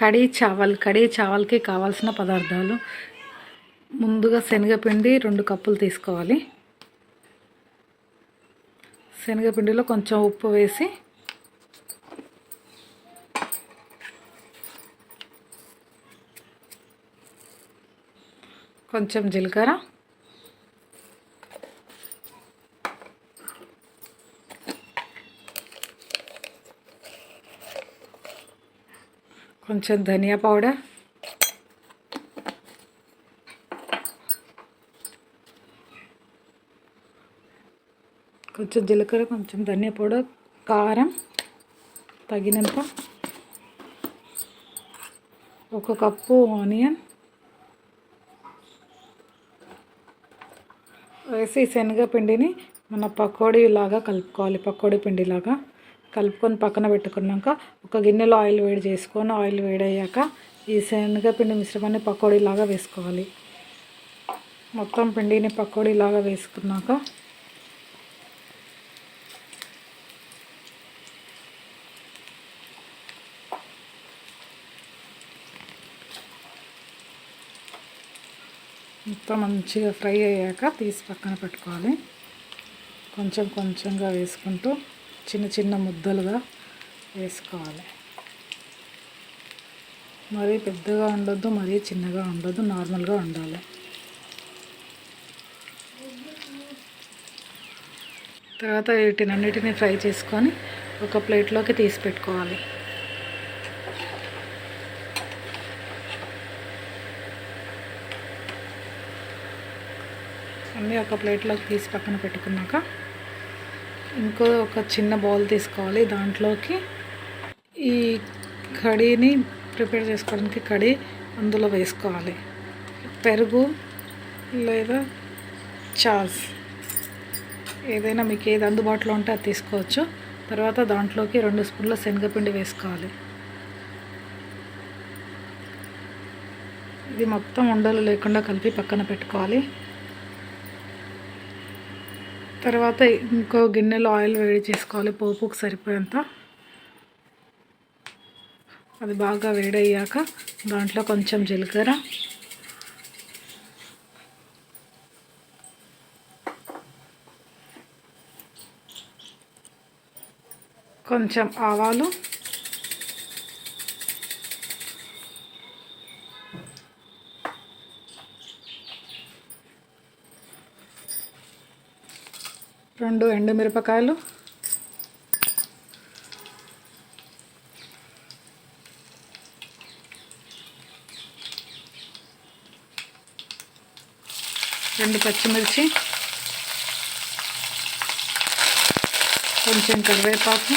కడీ చావల్ కడీ చావల్కి కావాల్సిన పదార్థాలు. ముందుగా శనగపిండి రెండు కప్పులు తీసుకోవాలి. శనగపిండిలో కొంచెం ఉప్పు వేసి కొంచెం జీలకర్ర కొంచెం ధనియా పౌడర్. కొంచెం జీలకర్ర కొంచెం ధనియా పౌడర్ కారం తగినంత. ఒక కప్పు ఆనియన్. వేసి శనగపిండిని మన పకోడీలాగా కలుపుకోవాలి పకోడీ పిండిలాగా. కలుపుకొని పక్కన పెట్టుకున్నాక ఒక గిన్నెలో ఆయిల్ వేడి చేసుకొని ఆయిల్ వేడయ్యాక ఈ శనగపిండి మిశ్రమాన్ని పకోడీ లాగా వేసుకోవాలి. మొత్తం పిండిని పకోడీ లాగా వేసుకున్నాక మొత్తం మంచిగా ఫ్రై అయ్యాక తీసి పక్కన పెట్టుకోవాలి. కొంచెం కొంచెంగా వేసుకుంటూ చిన్న చిన్న ముద్దలుగా వేసుకోవాలి. మరీ పెద్దగా ఉండొద్దు మరీ చిన్నగా ఉండొద్దు నార్మల్గా ఉండాలి. తర్వాత వీటినన్నిటిని ఫ్రై చేసుకొని ఒక ప్లేట్లోకి తీసి పెట్టుకోవాలి. అన్నీ ఒక ప్లేట్లోకి తీసి పక్కన పెట్టుకున్నాక ఇంకో ఒక చిన్న బౌల్ తీసుకోవాలి దాంట్లోకి. ఈ కడీని ప్రిపేర్ చేసుకోవడానికి కడి అందులో వేసుకోవాలి. పెరుగు లేదా చాస్. ఏదైనా మీకు ఏది అందుబాటులో ఉంటే అది తీసుకోవచ్చు. తర్వాత దాంట్లోకి రెండు స్పూన్ల శనగపిండి వేసుకోవాలి. ఇది మొత్తం ఉండలు లేకుండా కలిపి పక్కన పెట్టుకోవాలి. తర్వాత ఇంకో గిన్నెలో ఆయిల్ వేడి చేసుకోవాలి. పోపుకు సరిపోయేంత. అది బాగా వేడయ్యాక దాంట్లో కొంచెం జీలకర్ర. కొంచెం ఆవాలు. రెండు ఎండుమిరపకాయలు. రెండు పచ్చిమిర్చి. కొంచెం కరివేపాకు.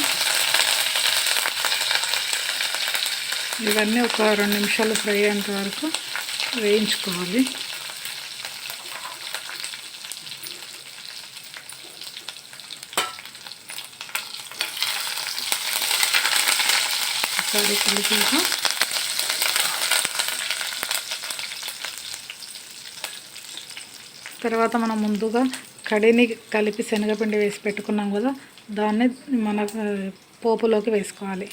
ఇవన్నీ ఒక రెండు నిమిషాలు ఫ్రై అయ్యేంత వరకు వేయించుకోవాలి. ఒకసారి కలిపాక తర్వాత మనం ముందుగా కడిని కలిపి శనగపిండి వేసి పెట్టుకున్నాం కదా దాన్ని మన పోపులోకి వేసుకోవాలి.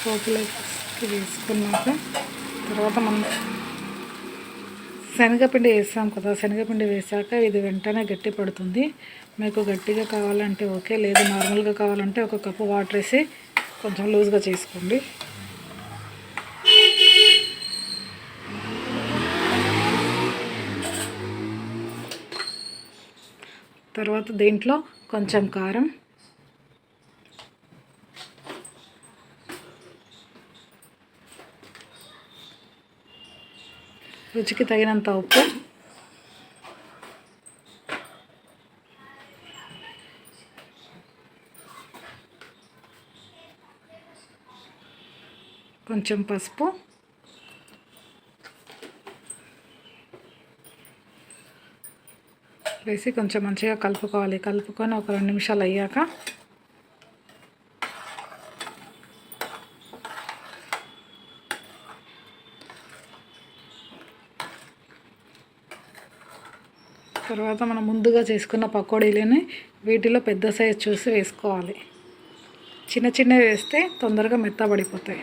పోపులోకి వేసుకున్నాక తర్వాత మనం శనగపిండి వేసాం కదా శనగపిండి వేసాక ఇది వెంటనే గట్టి పడుతుంది. మీకు గట్టిగా కావాలంటే ఓకే లేదు నార్మల్గా కావాలంటే ఒక కప్పు వాటర్ వేసి కొంచెం లూజ్గా చేసుకోండి. తర్వాత దీంట్లో కొంచెం కారం రుచికి తగినంత ఉప్పు. కొంచెం పసుపు. వేసి కొంచెం మంచిగా కలుపుకోవాలి. కలుపుకొని ఒక రెండు నిమిషాలు అయ్యాక తర్వాత మనం ముందుగా చేసుకున్న పకోడీలని వీటిలో పెద్ద సైజ్ చూసి వేసుకోవాలి. చిన్న చిన్నవి వేస్తే తొందరగా మెత్తబడిపోతాయి.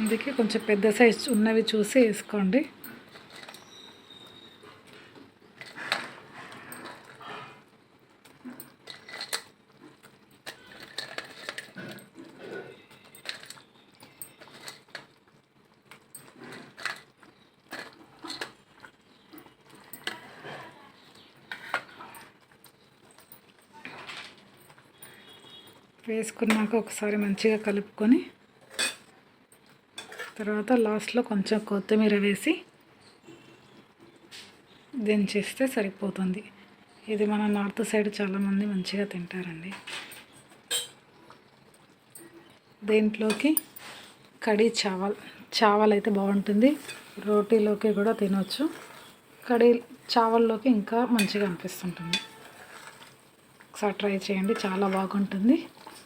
అందుకే కొంచెం పెద్ద సైజ్ ఉన్నవి చూసి వేసుకోండి. వేసుకున్నాక ఒకసారి మంచిగా కలుపుకొని తర్వాత లాస్ట్లో కొంచెం కొత్తిమీర వేసి దించేస్తే సరిపోతుంది. ఇది మన నార్త్ సైడ్ చాలామంది మంచిగా తింటారండి. దీంట్లోకి కడీ చావల్. చావల్ అయితే బాగుంటుంది. రోటీలోకి కూడా తినొచ్చు. కడీ చావల్లోకి ఇంకా మంచిగా అనిపిస్తుంటుంది. ఒకసారి ట్రై చేయండి. చాలా బాగుంటుంది.